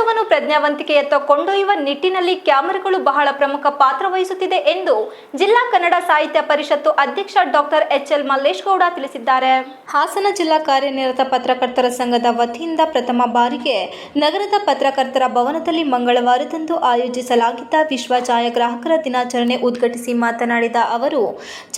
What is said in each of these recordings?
ಸಮಾಜವನ್ನು ಪ್ರಜ್ಞಾವಂತಿಕೆಯತ್ತ ಕೊಂಡೊಯ್ಯುವ ನಿಟ್ಟಿನಲ್ಲಿ ಕ್ಯಾಮೆರಾಗಳು ಬಹಳ ಪ್ರಮುಖ ಪಾತ್ರ ವಹಿಸುತ್ತಿದೆ ಎಂದು ಜಿಲ್ಲಾ ಕನ್ನಡ ಸಾಹಿತ್ಯ ಪರಿಷತ್ತು ಅಧ್ಯಕ್ಷ doctor H L Mallesh Gowda ತಿಳಿಸಿದ್ದಾರೆ. ಹಾಸನ ಜಿಲ್ಲಾ ಕಾರ್ಯನಿರತ ಪತ್ರಕರ್ತರ ಸಂಘದ ವತಿಯಿಂದ ಪ್ರಥಮ ಬಾರಿಗೆ ನಗರದ ಪತ್ರಕರ್ತರ ಭವನದಲ್ಲಿ ಮಂಗಳವಾರದಂದು ಆಯೋಜಿಸಲಾಗಿದ್ದ ವಿಶ್ವ ಛಾಯಾಗ್ರಾಹಕರ ದಿನಾಚರಣೆ ಉದ್ಘಾಟಿಸಿ ಮಾತನಾಡಿದ ಅವರು,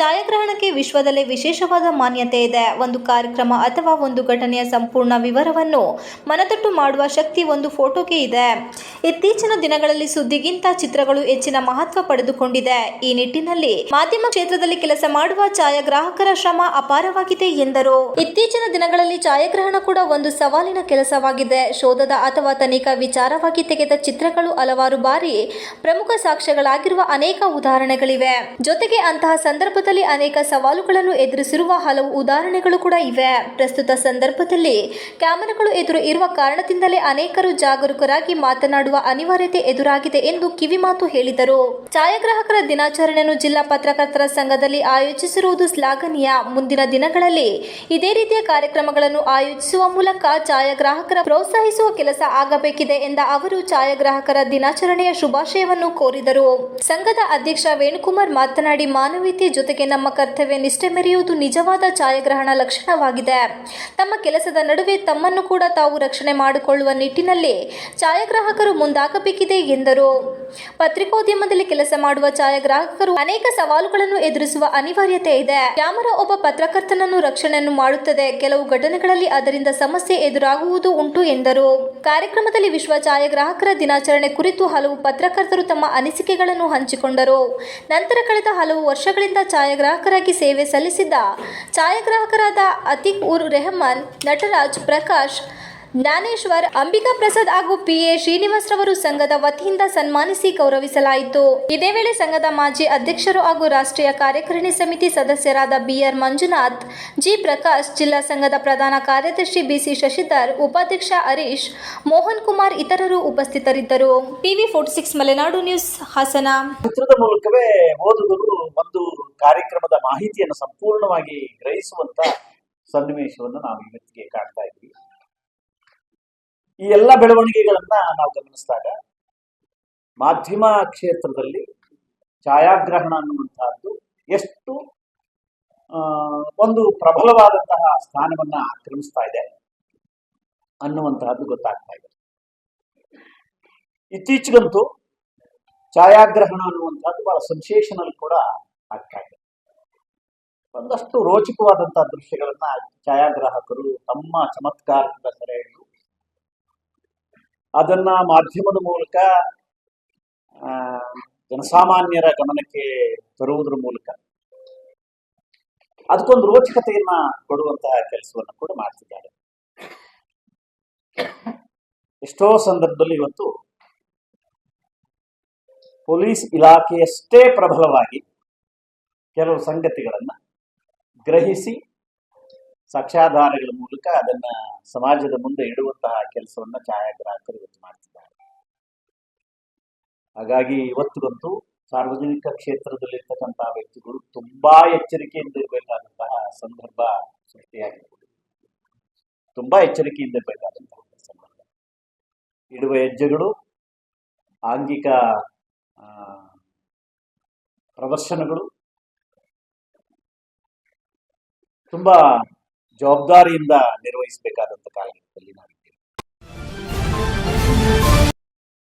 ಛಾಯಾಗ್ರಹಣಕ್ಕೆ ವಿಶ್ವದಲ್ಲೇ ವಿಶೇಷವಾದ ಮಾನ್ಯತೆ ಇದೆ. ಒಂದು ಕಾರ್ಯಕ್ರಮ ಅಥವಾ ಒಂದು ಘಟನೆಯ ಸಂಪೂರ್ಣ ವಿವರವನ್ನು ಮನತಟ್ಟು ಮಾಡುವ ಶಕ್ತಿ ಒಂದು ಫೋಟೋಗೆ ಇದೆ. ಇತ್ತೀಚಿನ ದಿನಗಳಲ್ಲಿ ಸುದ್ದಿಗಿಂತ ಚಿತ್ರಗಳು ಹೆಚ್ಚಿನ ಮಹತ್ವ ಪಡೆದುಕೊಂಡಿದೆ. ಈ ನಿಟ್ಟಿನಲ್ಲಿ ಮಾಧ್ಯಮ ಕ್ಷೇತ್ರದಲ್ಲಿ ಕೆಲಸ ಮಾಡುವ ಛಾಯಾಗ್ರಾಹಕರ ಶ್ರಮ ಅಪಾರವಾಗಿದೆ ಎಂದರು. ಇತ್ತೀಚಿನ ದಿನಗಳಲ್ಲಿ ಛಾಯಾಗ್ರಹಣ ಕೂಡ ಒಂದು ಸವಾಲಿನ ಕೆಲಸವಾಗಿದೆ. ಶೋಧದ ಅಥವಾ ತನಿಖಾ ವಿಚಾರವಾಗಿ ತೆಗೆದ ಚಿತ್ರಗಳು ಹಲವಾರು ಬಾರಿ ಪ್ರಮುಖ ಸಾಕ್ಷ್ಯಗಳಾಗಿರುವ ಅನೇಕ ಉದಾಹರಣೆಗಳಿವೆ. ಜೊತೆಗೆ ಅಂತಹ ಸಂದರ್ಭದಲ್ಲಿ ಅನೇಕ ಸವಾಲುಗಳನ್ನು ಎದುರಿಸಿರುವ ಹಲವು ಉದಾಹರಣೆಗಳು ಕೂಡ ಇವೆ. ಪ್ರಸ್ತುತ ಸಂದರ್ಭದಲ್ಲಿ ಕ್ಯಾಮೆರಾಗಳು ಎದುರು ಇರುವ ಕಾರಣದಿಂದಲೇ ಅನೇಕರು ಜಾಗರೂಕರಾಗಿ ಮಾತನಾಡುವ ಅನಿವಾರ್ಯತೆ ಎದುರಾಗಿದೆ ಎಂದು ಕಿವಿಮಾತು ಹೇಳಿದರು. ಛಾಯಾಗ್ರಾಹಕರ ದಿನಾಚರಣೆಯನ್ನು ಜಿಲ್ಲಾ ಪತ್ರಕರ್ತರ ಸಂಘದಲ್ಲಿ ಆಯೋಜಿಸಿರುವುದು ಶ್ಲಾಘನೀಯ. ಮುಂದಿನ ದಿನಗಳಲ್ಲಿ ಇದೇ ರೀತಿಯ ಕಾರ್ಯಕ್ರಮಗಳನ್ನು ಆಯೋಜಿಸುವ ಮೂಲಕ ಛಾಯಾಗ್ರಾಹಕರ ಪ್ರೋತ್ಸಾಹಿಸುವ ಕೆಲಸ ಆಗಬೇಕಿದೆ ಎಂದ ಅವರು ಛಾಯಾಗ್ರಾಹಕರ ದಿನಾಚರಣೆಯ ಶುಭಾಶಯವನ್ನು ಕೋರಿದರು. ಸಂಘದ ಅಧ್ಯಕ್ಷ ವೇಣುಕುಮಾರ್ ಮಾತನಾಡಿ, ಮಾನವೀಯತೆ ಜೊತೆಗೆ ನಮ್ಮ ಕರ್ತವ್ಯ ನಿಷ್ಠೆ ಮೆರೆಯುವುದು ನಿಜವಾದ ಛಾಯಾಗ್ರಹಣ ಲಕ್ಷಣವಾಗಿದೆ. ತಮ್ಮ ಕೆಲಸದ ನಡುವೆ ತಮ್ಮನ್ನು ಕೂಡ ತಾವು ರಕ್ಷಣೆ ಮಾಡಿಕೊಳ್ಳುವ ನಿಟ್ಟಿನಲ್ಲಿ ಛಾಯಾಗ್ರಾಹಕರು ಮುಂದಾಗಬೇಕಿದೆ ಎಂದರು. ಪತ್ರಿಕೋದ್ಯಮದಲ್ಲಿ ಕೆಲಸ ಮಾಡುವ ಛಾಯಾಗ್ರಾಹಕರು ಅನೇಕ ಸವಾಲುಗಳನ್ನು ಎದುರಿಸುವ ಅನಿವಾರ್ಯತೆ ಇದೆ. ಕ್ಯಾಮರಾ ಒಬ್ಬ ಪತ್ರಕರ್ತನನ್ನು ರಕ್ಷಣೆಯನ್ನು ಮಾಡುತ್ತದೆ. ಕೆಲವು ಘಟನೆಗಳಲ್ಲಿ ಅದರಿಂದ ಸಮಸ್ಯೆ ಎದುರಾಗುವುದು ಉಂಟು ಎಂದರು. ಕಾರ್ಯಕ್ರಮದಲ್ಲಿ ವಿಶ್ವ ಛಾಯಾಗ್ರಾಹಕರ ದಿನಾಚರಣೆ ಕುರಿತು ಹಲವು ಪತ್ರಕರ್ತರು ತಮ್ಮ ಅನಿಸಿಕೆಗಳನ್ನು ಹಂಚಿಕೊಂಡರು. ನಂತರ ಕಳೆದ ಹಲವು ವರ್ಷಗಳಿಂದ ಛಾಯಾಗ್ರಾಹಕರಾಗಿ ಸೇವೆ ಸಲ್ಲಿಸಿದ್ದ ಛಾಯಾಗ್ರಾಹಕರಾದ ಅತಿಕ್ ಉರ್ ರೆಹಮಾನ್, ನಟರಾಜ್ ಪ್ರಕಾಶ್ ಜ್ಞಾನೇಶ್ವರ್, ಅಂಬಿಕಾ ಪ್ರಸಾದ್ ಹಾಗೂ ಪಿಎ ಶ್ರೀನಿವಾಸ್ ರವರು ಸಂಘದ ವತಿಯಿಂದ ಸನ್ಮಾನಿಸಿ ಗೌರವಿಸಲಾಯಿತು. ಇದೇ ವೇಳೆ ಸಂಘದ ಮಾಜಿ ಅಧ್ಯಕ್ಷರು ಹಾಗೂ ರಾಷ್ಟ್ರೀಯ ಕಾರ್ಯಕಾರಿಣಿ ಸಮಿತಿ ಸದಸ್ಯರಾದ ಬಿಆರ್ ಮಂಜುನಾಥ್, ಜಿ ಪ್ರಕಾಶ್, ಜಿಲ್ಲಾ ಸಂಘದ ಪ್ರಧಾನ ಕಾರ್ಯದರ್ಶಿ ಬಿಸಿ ಶಶಿಧರ್, ಉಪಾಧ್ಯಕ್ಷ ಹರೀಶ್, ಮೋಹನ್ ಕುಮಾರ್ ಇತರರು ಉಪಸ್ಥಿತರಿದ್ದರು. TV forty six Malenadu news, Hassan. ಕಾರ್ಯಕ್ರಮದ ಮಾಹಿತಿಯನ್ನು ಸಂಪೂರ್ಣವಾಗಿ ಗ್ರಹಿಸುವಂತ ಸನ್ನಿವೇಶವನ್ನು ನಾವು ಇವತ್ತಿಗೆ ಕಾಣ್ತಾ ಇದ್ವಿ ಈ ಎಲ್ಲ ಬೆಳವಣಿಗೆಗಳನ್ನ ನಾವು ಗಮನಿಸಿದಾಗ ಮಾಧ್ಯಮ ಕ್ಷೇತ್ರದಲ್ಲಿ ಛಾಯಾಗ್ರಹಣ ಅನ್ನುವಂತಹದ್ದು ಎಷ್ಟು ಒಂದು ಪ್ರಬಲವಾದಂತಹ ಸ್ಥಾನವನ್ನ ಆಕ್ರಮಿಸ್ತಾ ಇದೆ ಅನ್ನುವಂತಹದ್ದು ಗೊತ್ತಾಗ್ತಾ ಇದೆ. ಇತ್ತೀಚೆಗಂತೂ ಛಾಯಾಗ್ರಹಣ ಅನ್ನುವಂತಹದ್ದು ಬಹಳ ಸಂಶೇಷನಲ್ ಕೂಡ ಆಗ್ತಾ ಇದೆ. ಒಂದಷ್ಟು ರೋಚಕವಾದಂತಹ ದೃಶ್ಯಗಳನ್ನ ಛಾಯಾಗ್ರಾಹಕರು ತಮ್ಮ ಚಮತ್ಕಾರದಿಂದ ಸೆರೆ ಅದನ್ನ ಮಾಧ್ಯಮದ ಮೂಲಕ ಜನಸಾಮಾನ್ಯರ ಗಮನಕ್ಕೆ ತರುವುದರ ಮೂಲಕ. ಅದಕ್ಕೊಂದು ರೋಚಕತೆಯನ್ನ ಕೊಡುವಂತಹ ಕೆಲಸವನ್ನು ಕೂಡ ಮಾಡ್ತಿದ್ದಾರೆ. ಎಷ್ಟೋ ಸಂದರ್ಭದಲ್ಲಿ ಇವತ್ತು ಪೊಲೀಸ್ ಇಲಾಖೆಯಷ್ಟೇ ಪ್ರಬಲವಾಗಿ ಕೆಲವು ಸಂಗತಿಗಳನ್ನ ಗ್ರಹಿಸಿ ಸಾಕ್ಷ್ಯಾಧಾರಗಳ ಮೂಲಕ ಅದನ್ನ ಸಮಾಜದ ಮುಂದೆ ಇಡುವಂತಹ ಕೆಲಸವನ್ನ ಛಾಯಾಗ್ರಾಹಕರು ಇವತ್ತು ಮಾಡ್ತಿದ್ದಾರೆ. ಹಾಗಾಗಿ ಇವತ್ತಿಗಂತೂ ಸಾರ್ವಜನಿಕ ಕ್ಷೇತ್ರದಲ್ಲಿರ್ತಕ್ಕಂತಹ ವ್ಯಕ್ತಿಗಳು ತುಂಬಾ ಎಚ್ಚರಿಕೆಯಿಂದ ಇರಬೇಕಾದಂತಹ ಸಂದರ್ಭ ಸೃಷ್ಟಿಯಾಗಿದೆ ತುಂಬಾ ಎಚ್ಚರಿಕೆಯಿಂದ ಇರಬೇಕಾದಂತಹ ಸಂದರ್ಭ. ಇಡುವ ಹೆಜ್ಜೆಗಳು, ಆಂಗಿಕ ಪ್ರದರ್ಶನಗಳು, ತುಂಬಾ ಜವಾಬ್ದಾರಿಯಿಂದ ನಿರ್ವಹಿಸಬೇಕಾದಂಥ ಕಾಲಘಟ್ಟದಲ್ಲಿ ನಾವಿದ್ದೀವಿ